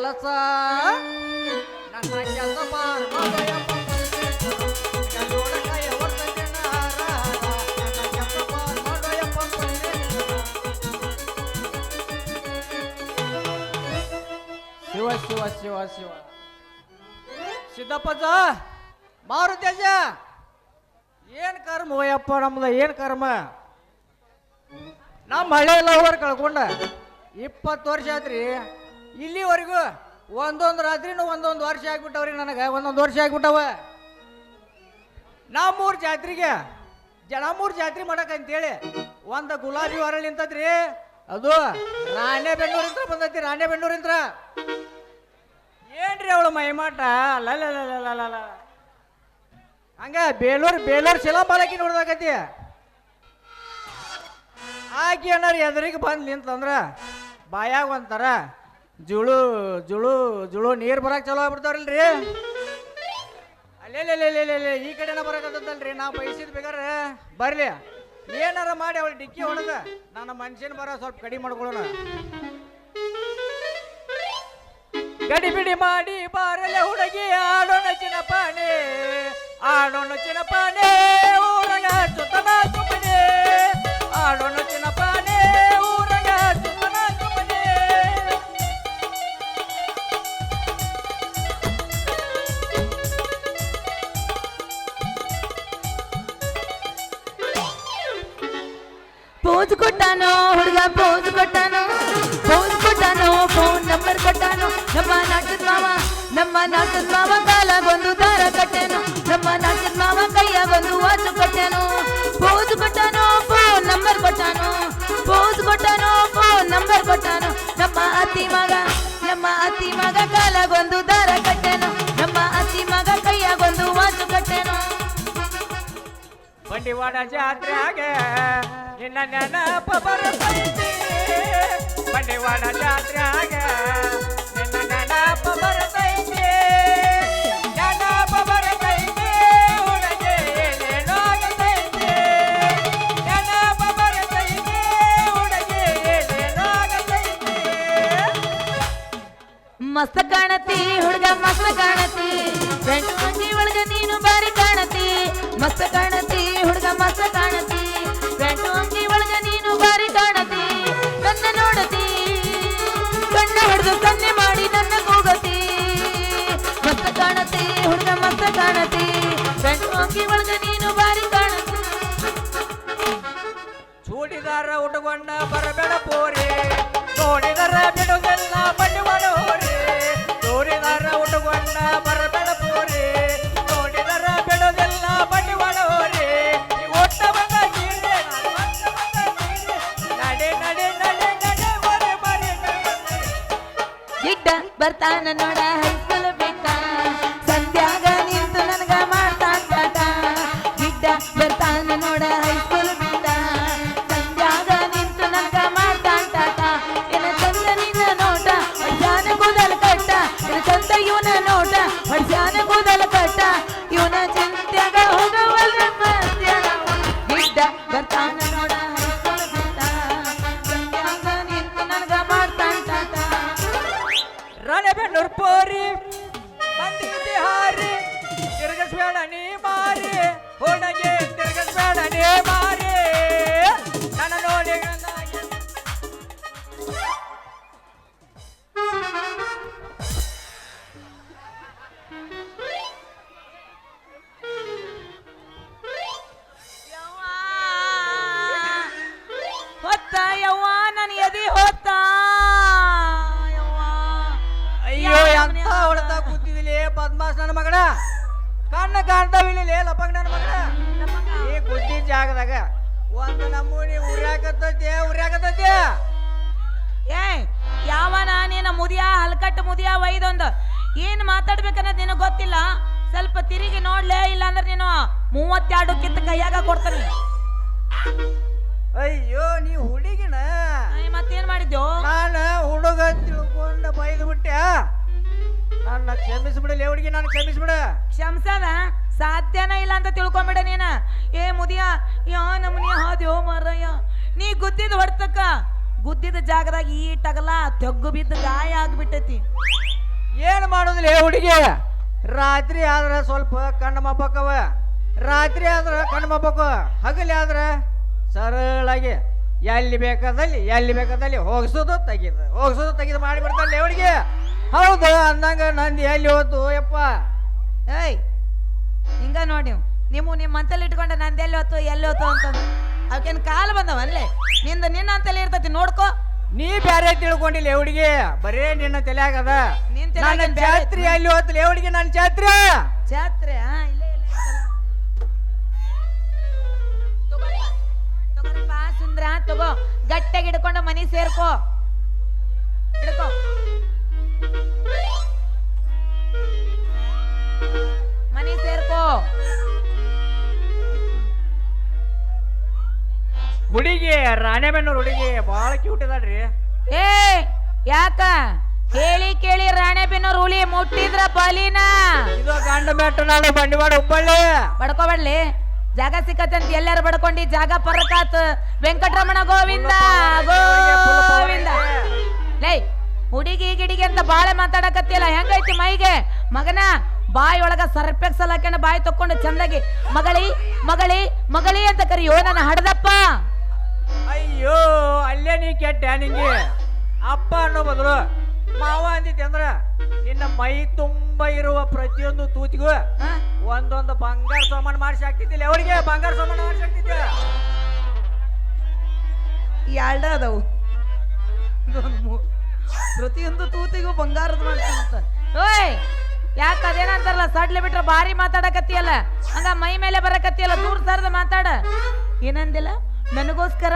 ಕೆಲಸ. ನನ್ನ ಕೆಲಸ ಮಾಡೋಯಪ್ಪ ಶಿವ ಶಿವ ಶಿವ ಶಿವ. ಸಿದ್ದಪ್ಪಜ್ಜ ಮಾರುತೇಜ ಏನ್ ಕರ್ಮ ಹೋಯಪ್ಪ ನಮ್ದು, ಏನ್ ಕರ್ಮ? ನಮ್ಮ ಹಳೆ ಲವರ್ ಕಳ್ಕೊಂಡ. ಇಪ್ಪತ್ತು ವರ್ಷ ಆತ್ರಿ ಇಲ್ಲಿವರೆಗೂ ಒಂದೊಂದು ರಾತ್ರಿನೂ ಒಂದೊಂದು ವರ್ಷ ಆಗ್ಬಿಟ್ಟವ್ರಿ ನನಗೆ, ಒಂದೊಂದು ವರ್ಷ ಆಗ್ಬಿಟ್ಟವ. ನಮ್ಮೂರು ಜಾತ್ರೆಗೆ ಜನಮೂರ್ ಜಾತ್ರೆ ಮಾಡಕಂತೇಳಿ ಒಂದು ಗುಲಾಬಿ ಹೊರಳಿ ನಿಂತದ್ರಿ. ಅದು ರಾಣೆ ಬೆನ್ನೂರಿಂತ್ರ ಬಂದೈತಿ ರಾಣೆ ಬೆನ್ನೂರಿಂತ್ರ ಏನ್ರಿ ಅವಳು ಮೈಮಾಟ ಅಲ್ಲ ಹಂಗ ಬೇಲೂರ್ ಬೇಲೂರ್ ಶಿಲಾ ಬಾಲಕಿ ನೋಡ್ದಾಕತಿ ಆಕಿ ಏನಾರ ಎದುರಿಗೆ ಬಂದು ನಿಂತಂದ್ರ ಬಾಯಾಗ ಒಂಥರ ಜುಳು ಜುಳು ಜುಳು, ನೀರು ಬರಕ್ಕೆ ಚಲೋ ಆಗ್ಬಿಡ್ತಾವ್ರಲ್ರಿ ಅಲ್ಲೇ ಈ ಕಡೆನ ಬರಕತ್ತಲ್ರಿ ನಾ ಬಯಸಿದ್ ಬೇಕಾರೆ ಬರ್ಲಿ, ಏನಾರ ಮಾಡಿ ಅವಳು ಡಿಕ್ಕಿ ಹೊಡೆದ, ನನ್ನ ಮನುಷ್ಯನ ಬರ ಸ್ವಲ್ಪ ಕಡಿಮೆ ಮಾಡ್ಕೊಳ್ಳೋಣ. ಗಡಿ ಬಿಡಿ ಮಾಡಿ ಬಾರಲೆ ಹುಡುಗಿ ಆಡೋಣ ಚಿನ್ನಪಾಣೆ ಆಡೋಣ ಚಿನ್ನಪಾಣೆ ಊರಗ ಸುತ್ತನ ಸುಮ್ಮನೆ ಆಡೋಣ ನಮ್ಮ ನಾಟದ ಮಾವ ಕಾಲಾಗೊಂದು ದಾರ ಕಟ್ಟೆನು. ನಮ್ಮ ನಾಟದ ಮಾವ ಕೈಯಾಗೊಂದು ವಾಚು ಕಟ್ಟೆನು. ಪೋಸ್ ಕೊಟ್ಟನು ಫೋನ್ ನಂಬರ್ ಕೊಟ್ಟನು. ಪೋಸ್ ಕೊಟ್ಟನು ಫೋನ್ ನಂಬರ್ ಕೊಟ್ಟನು. ನಮ್ಮ ಅತಿ ಮಗ, ನಮ್ಮ ಅತಿ ಮಗ ಕಾಲಾಗೊಂದು ದಾರ ಕಟ್ಟೆನು. ನಮ್ಮ ಅತಿ ಮಗ ಕೈಯಾಗೊಂದು ವಾಚು ಕಟ್ಟೆನು. ಬಂಡಿವಾಡ ಜಾತ್ರೆಯಾಗೆ ನಿನ್ನ ನೆನಪ ಬರ್ತೈತಿ ಬಂಡಿವಾಡ ಜಾತ್ರೆಯಾಗೆ ನಿನ್ನ ನೆನಪ ಬರ್ತೈತಿ ಮಸ್ತ್ ಕಾಣತಿ, ಹುಡುಗ ಮಸ್ತ ಕಾಣತಿ. ಫ್ರೆಂಡ್ ಅಂಗಿ ಒಳಗ ನೀನು ಬಾರಿ ಕಾಣತಿ. ಮಸ್ತ ಕಾಣತಿ, ಹುಡುಗ ಮಸ್ತ ಕಾಣತಿ. ಫ್ರೆಂಡ್ ಅಂಗಿ ಒಳಗ ನೀನು ಬಾರಿ ಕಾಣತಿ. ನನ್ನ ನೋಡತಿ, ಕಣ್ಣ ಹಿಡಿದು ಕನ್ನೆ ಮಾಡಿ ನನ್ನ ಕೂಗತಿ. ಮಸ್ತ ಕಾಣತಿ, ಹುಡುಗ ಮಸ್ತ ಕಾಣತಿ. ಫ್ರೆಂಡ್ ಅಂಗಿ ಒಳಗ ನೀನು ಬಾರಿ ಕಾಣತಿ. ಚೂಡಿದಾರ ಉಟ್ಕೊಂಡ ಬರಬೇಡ ಪೋರಿ. ನೋಡಿದರ ಬಿಡುಗಲ್ಲ ಬರ್ತಾನ ನೋಡ ಹೈಸ್ಕೂಲ್ ಬಿಟ್ಟ ಸಂಧ್ಯಾಗ ನಿಂತು ನನಗ ಮಾಡ್ತಾ ಕಾಟ ಬಿಡ್ಡ ಬರ್ತಾನ ನೋಡ ಹೈಸ್ಕೂಲ್ ಬಿಟ್ಟ ಸಂಧ್ಯಾಗ ನಿಂತು ನನಗ ಮಾಡ್ತಾ ಟಾಟ ಏನ ಚಂದ ನಿನ್ನ ನೋಟ ಹೊಡ್ಯಾನ ಕೂದಲ ಕಟ್ಟ. ಏನ ಚಂದ ಇವನ ನೋಟ ಹೊಡ್ಯಾನ ಕೂದಲ ಕಟ್ಟ. ಇವನ ಚಂದ್ಯಾಗ ಹೋಗವಲ್ಲ ಬದ್ಮಾಸ್ ನನ್ನ ಮಗನ? ಕಣ್ಣ ಕಾಣ್ತಾವಿಲ್ಲ ಲಪಂಗ ನನ್ನ ಮಗನ? ಈ ಗುದ್ದಿ ಜಾಗದಾಗ. ಒಂದು ನಮ್ಮೂನಿ ಉರ್ಯಾಕತ್ತೈತಿ. ಉರ್ಯಾಕತ್ತೈತಿ? ಏ ಯಾವ ನಾನೇನ ಮುದಿಯ ಹಲ್ಕಟ್ಟು ಮುದಿಯ ಒಯ್ದೊಂದು. ಏನ್ ಮಾತಾಡ್ಬೇಕನ್ನೋದು ನಿನಗೆ ಗೊತ್ತಿಲ್ಲ? ಸ್ವಲ್ಪ ತಿರುಗಿ ನೋಡ್ಲೇ ಇಲ್ಲ ಅಂದ್ರೆ ನೀನು ಮೂವತ್ತೆರಡು ಕಿತ್ತ ಕೈಯಾಗ ಕೊಡ್ತಾನೆ. ಅಯ್ಯೋ ನೀ ಹುಡುಗಿನ? ಮತ್ತೇನ್ ಮಾಡಿದ್ಯೋ? ನಾನು ಹುಡುಗ ತಿಳ್ಕೊಂಡ ಬೈದು ಬಿಟ್ಟೆ ನನ್ನ ಕ್ಷಮಿಸ್ಬಿಡಲಿ ಹುಡುಗಿ ನಾನು ಕ್ಷಮಿಸ್ಬಿಡ. ಕ್ಷಮ್ಸದ ಸಾಧ್ಯನ ಇಲ್ಲ ಅಂತ ತಿಳ್ಕೊಂಬಿಡ ನೀನ. ಏ ಮುದಿಯ ಯಾ ನಮ್ನಿ ಹಾದ್ಯೋ ಮಾರಯ್ಯ. ನೀ ಗುದ್ದಿದ ಹೊಡ್ತಕ್ಕ. ಗುದ್ದಿದ ಜಾಗದಾಗ ಈ ಟಗಲ ತೆಗ್ಗು ಬಿದ್ದು ಗಾಯ ಆಗ್ಬಿಟ್ಟೈತಿ. ಮಾಡೋದಿಲ್ಲ ಹುಡುಗಿ? ರಾತ್ರಿ ಆದ್ರೆ ಸ್ವಲ್ಪ ಕಣ್ಣು ಮಬ್ಬಕ್ಕವ. ರಾತ್ರಿ ಆದ್ರೆ ಕಣ್ಣು ಮಬ್ಬಕ್ಕ. ಹಗಲಿ ಆದ್ರೆ ಸರಳಾಗಿ ಎಲ್ಲಿ ಬೇಕಾದಲ್ಲಿ ಎಲ್ಲಿ ಬೇಕಾದಲ್ಲಿ ಹೋಗ್ಸೋದು ತೆಗೀದು ಹೋಗ್ಸೋದು ತೆಗಿದು ಮಾಡಿ ಬಿಡ್ತಾನೆ ಹುಡುಗಿ. ಹೌದು ಅಂದಂಗ ನಂದು ಎಲ್ಲಿ ಹೋತು ಯಪ್ಪ? ಏಯ್ ಹಿಂಗ ನೋಡಿ ನೀವು ನೀವು ನಿಮ್ಮ ಮಂತಲ್ಲಿ ಇಟ್ಕೊಂಡ ನಂದು ಎಲ್ಲಿ ಹೊತ್ತು ಎಲ್ಲಿ ಹೊತ್ತು ಅಂತ. ಅವಕ್ಕೇನು ಕಾಲು ಬಂದವ ಅಲ್ಲೇ ನಿಂದ ನಿನ್ನ ಅಂತಲ್ಲಿ ಇರ್ತತಿ ನೋಡ್ಕೋ. ನೀ ಬ್ಯಾರೆ ತಿಳ್ಕೊಂಡಿಲ್ಲ ಹುಡುಗಿ. ಬರೇ ನಿನ್ನ ನಿನ್ ತಲ್ಯಾಗ ನನ್ನ ಏನ್ ಬ್ಯಾರೆ ಐತಿ? ಜಾತ್ರೆ? ಎಲ್ಲಿ ಹೋತಲ್ಲ ಹುಡುಗಿ ನನ್ನ ಜಾತ್ರೆ? ಜಾತ್ರೆ ಇಲ್ಲೇ ಸುಂದ್ರ ತಗೋ. ಗಟ್ಟಿಯಾಗಿ ಹಿಡ್ಕೊಂಡು ಮನಿ ಸೇರ್ಕೋ. ಹಿಡ್ಕೋ. ಹುಡುಗಿ ರಾಣೆಬೆನ್ನೂರು ಹುಡುಗಿ ಬಹಳ ಕ್ಯೂಟ್ ಇದಾಳ್ರಿ ಏ ಯಾಕ? ಹೇಳಿ ಕೇಳಿ ರಾಣೆಬೆನ್ನೂರು ಹುಳಿ ಮುಟ್ಟಿದ್ರ ಬಲಿನ. ಇದು ಗಂಡ ಮೆಟ್ಟ ನಾನು ಬಂಡಿವಾಡ ಹುಬ್ಬಳ್ಳಿ. ಬಡ್ಕೋಬಡ್ಲಿ ಜಾಗ ಸಿಕ್ಕತ್ತಂತ ಎಲ್ಲಾರು ಬಡ್ಕೊಂಡಿ ಜಾಗ ಪರಕಾತ್. ವೆಂಕಟರಮಣ ಗೋವಿಂದ ಗೋವಿಂದ. ಲೇ ಹುಡುಗಿ ಗಿಡಿಗೆ ಅಂತ ಬಾಳೆ ಮಾತಾಡಕತ್ತಿಲ್ಲ ಹೆಂಗೈತಿ ಮೈಗೆ? ಮಗನ ಬಾಯಿ ಒಳಗ ಸರ್ಪೆಕ್ಸಲ್ ಹಾಕೊಂಡು ಬಾಯಿ ತಕೊಂಡು ಚಂದಾಗಿ ಮಗಳಿ ಮಗಳಿ ಮಗಳಿ ಅಂತ ಕರಿಯೋ ನನ್ನ ಹಡದಪ್ಪ. ಅಲ್ಲೇ ನೀ ಕೆಟ್ಟ ನಿಂಗೆ ಅಪ್ಪ ಅನ್ನೋ ಬದಲು ಮಾವ ಅಂದಿದ್ದೆ ಅಂದ್ರ ನಿನ್ನ ಮೈ ತುಂಬ ಇರುವ ಪ್ರತಿಯೊಂದು ತೂತಿಗೂ ಒಂದೊಂದು ಬಂಗಾರ ಸಾಮಾನು ಮಾಡಿಸಿ ಹಾಕ್ತಿದ್ದಿಲ್ಲ. ಅವರಿಗೆ ಬಂಗಾರ ಸಾಮಾನು ಮಾಡಿಸಿ ಹಾಕ್ತಿದ್ದೆ? ಎರಡ ಅದಾವು. ಮೂ- ಪ್ರತಿಯೊಂದು ತೂತಿಗೂ ಬಂಗಾರದ ಮಾಡ್ತಾನಂತ ಓಯ್ ಯಾಕ ಅದೇನಂತಾರಲ್ಲ ಸಡ್ಲಿ ಬಿಟ್ರೆ ಭಾರಿ ಮಾತಾಡಕತ್ತಿಯಲ್ಲ. ಹಂಗ ಮೈ ಮೇಲೆ ಬರಕತ್ತಿಯಲ್ಲ ದೂರ ಸರ್ದ ಮಾತಾಡ. ಏನಂದಿಲ್ಲ? ನನಗೋಸ್ಕರ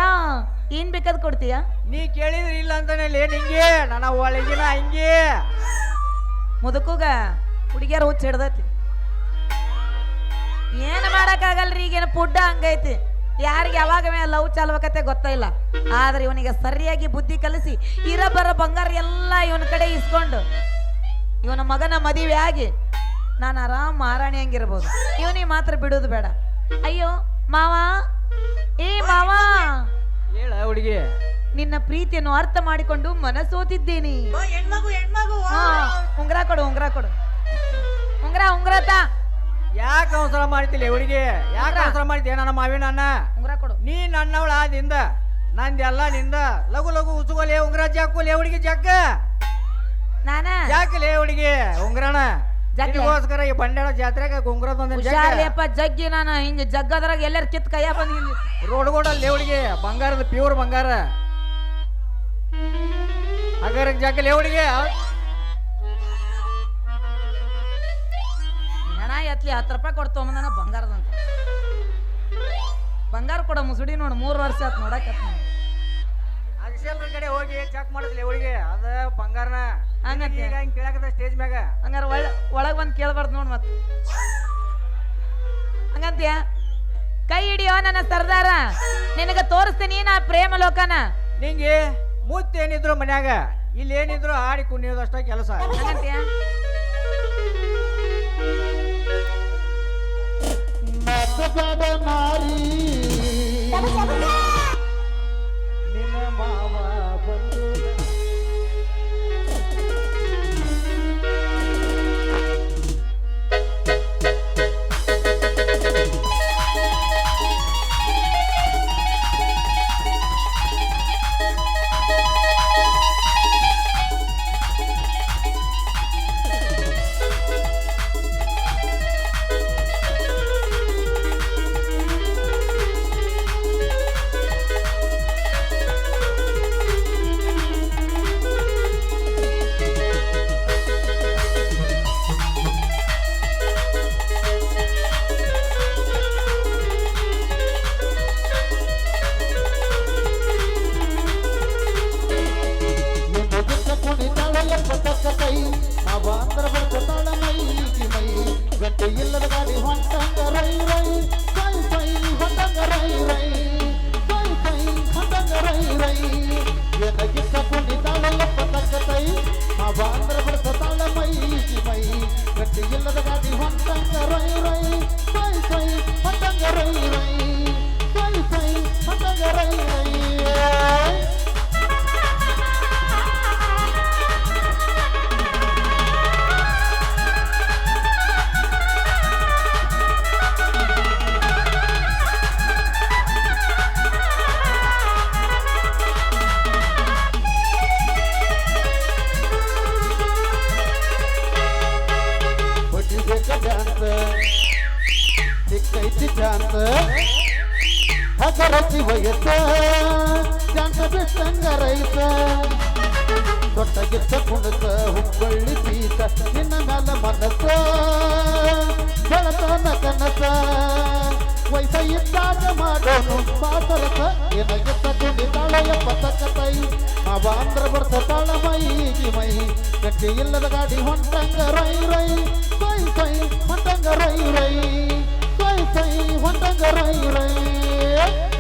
ಏನ್ ಬೇಕಾದ್ ಕೊಡ್ತೀಯಾ? ನೀ ಕೇಳಿದ್ರಿ ಇಲ್ಲ ಅಂತಾನೆ ಹಿಂಗೆ ನನ್ನ ಒಳಗಿನ ಹಂಗೆ. ಮುದುಕುಗ ಹುಡುಗಿಯರ್ ಹುಚ್ಚ ಹಿಡ್ದೈತಿ. ಏನ್ ಮಾಡಕ್ಕಾಗಲ್ರಿ ಈಗೇನು ಪುಡ್ಡ ಹಂಗೈತಿ? ಯಾರಿಗೆ ಯಾವಾಗ ಲವ್ ಚಾಲ್ಬೇಕತ್ತೆ ಗೊತ್ತಿಲ್ಲ ಆದ್ರೆ ಇವನಿಗೆ ಸರಿಯಾಗಿ ಬುದ್ಧಿ ಕಲಿಸಿ ಇರ ಬರ ಬಂಗಾರ ಎಲ್ಲ ಇವನ ಕಡೆ ಇಸ್ಕೊಂಡು ಇವನ ಮಗನ ಮದುವೆ ಆಗಿ ನಾನು ಆರಾಮ್ ಮಾರಾಣಿ ಹಂಗಿರ್ಬೋದು. ಇವನಿಗೆ ಮಾತ್ರ ಬಿಡೋದು ಬೇಡ. ಅಯ್ಯೋ ಮಾವ ಏ ಮಾವ. ಹೇಳ ಹುಡುಗಿ. ನಿನ್ನ ಪ್ರೀತಿಯನ್ನು ಅರ್ಥ ಮಾಡಿಕೊಂಡು ಮನಸೋತಿದ್ದೇನೆ. ಹೆಣ್ಮಗು ಹೆಣ್ಮಗು ಹಾ, ಉಂಗ್ರ ಕೊಡು ಉಂಗ್ರ ಕೊಡು. ಉಂಗ್ರ ಉಂಗ್ರ ತಾ. ಯಾಕೆ ಅವಸರ ಮಾಡ್ತಿಲ್ಲ ಹುಡುಗಿ? ಯಾಕೆ ಅವಸರ ಮಾಡ್ತೀಯ ನನ್ನ ಮಾವಿನ ಅಣ್ಣ? ಉಂಗ್ರ ಕೊಡು. ನೀ ನನ್ನವಳ ಆದಿಂದ ನಂದೆಲ್ಲ ನಿಂದ ಲಘು ಲಘು ಉಸುಗೋಲೆ ಉಂಗ್ರ ಜಾಕೋಲೆ ಹುಡುಗಿ ಜಾಕ. ನಾನ? ಜಾಕಲೆ ಹುಡುಗಿ ಉಂಗ್ರನ? ಜಾಕ್ಲೆ? ನಿನಗೋಸ್ಕರ ಈ ಬಂಡಾಳ ಜಾತ್ರೆಗೆ ಉಂಗ್ರ ತಂದ ಹುಷಾರ್ಲಿಯಪ್ಪ ಜಗ್ಗಿ ನಾನು. ಹಿಂಗ ಜಗ್ಗದ್ರಾಗ ಎಲ್ಲಾರು ಕಿತ್ ಕೈಯ ಬಂದ್ ರೋಡ್ ಗೋಡಲ್ಲಿ ಹುಡುಗಿ ಬಂಗಾರದ ಪ್ಯೂರ್ ಬಂಗಾರ. ಹಗರ ಜಾಕಲೆ ಹುಡುಗಿ ಹೆಣ ಎತ್ಲಿ ಹತ್ತು ರೂಪಾಯಿ ಕೊಡ್ತೋ ನಾನು ಬಂಗಾರದಂತ. ಬಂಗಾರ ಕೊಡ ಮುಸುಡಿ ನೋಡು ಮೂರು ವರ್ಷ ಆತ್ ನೋಡಕ್ಕೆ ಅಕ್ಷಲ್ರ ಕಡೆ ಹೋಗಿ ಚೆಕ್ ಮಾಡಿದ್ಲಿ ಹುಡುಗಿ ಅದ ಬಂಗಾರನ. ಹಂಗಂತೆ? ಈಗ ಹಿಂಗ್ ಕೇಳಕತ್ತ ಸ್ಟೇಜ್ ಮ್ಯಾಗ? ಹಂಗಾರ ಒಳ ಒಳಗ್ ಬಂದು ಕೇಳ್ಬಾರ್ದು ನೋಡ್ ಮತ್. ಹಂಗಂತೀಯ ಕೈ ಹಿಡಿಯೋ ನನ್ನ ಸರ್ದಾರ ನಿನಗ ತೋರಿಸ್ತೀನಿ ನಾ ಪ್ರೇಮ ಲೋಕನ. ನಿಂಗೆ ಮುತ್ತೇನಿದ್ರು ಮನ್ಯಾಗ ಇಲ್ಲಿ ಏನಿದ್ರು ಆಡಿ ಕುಣಿಯೋದಷ್ಟ ಕೆಲಸ. ಹಂಗಂತೀಯ ನಿನ್ನ ಮಾವ ಬಂದು you know. ಐತಿ ಚಾನ್ಸ್ ಬಿಟ್ಟಂಗ ರೈತ ದೊಡ್ಡಗಿದ್ದ ಕುಣಸ ಹುಬ್ಬಳ್ಳಿ ಪೀತ ನಿನ್ನ ಮ್ಯಾಲ ಮನಸ್ಸ ಬೆಳತನ ಕನಸ. ವಯಸ್ಸ ಪಾತರಸ ಏನಾಗಿತ್ತ ಕುಣಿತಾಳ ಎಪ್ಪತ್ತ ಕೈ ಅವ ಅಂದ್ರ ಬರ್ತ ಗಟ್ಟಿ ಇಲ್ಲದ ಗಾಡಿ ಹೊಂಟಂಗ ರೈ ರೈ. ಸೈ ಸೈ ಹೊಂಟಂಗ ರೈ ರೈ. ಸೈ ಸೈ ಹೊಂಟಂಗ ರೈ ರೈ ಹಿಂಗೆ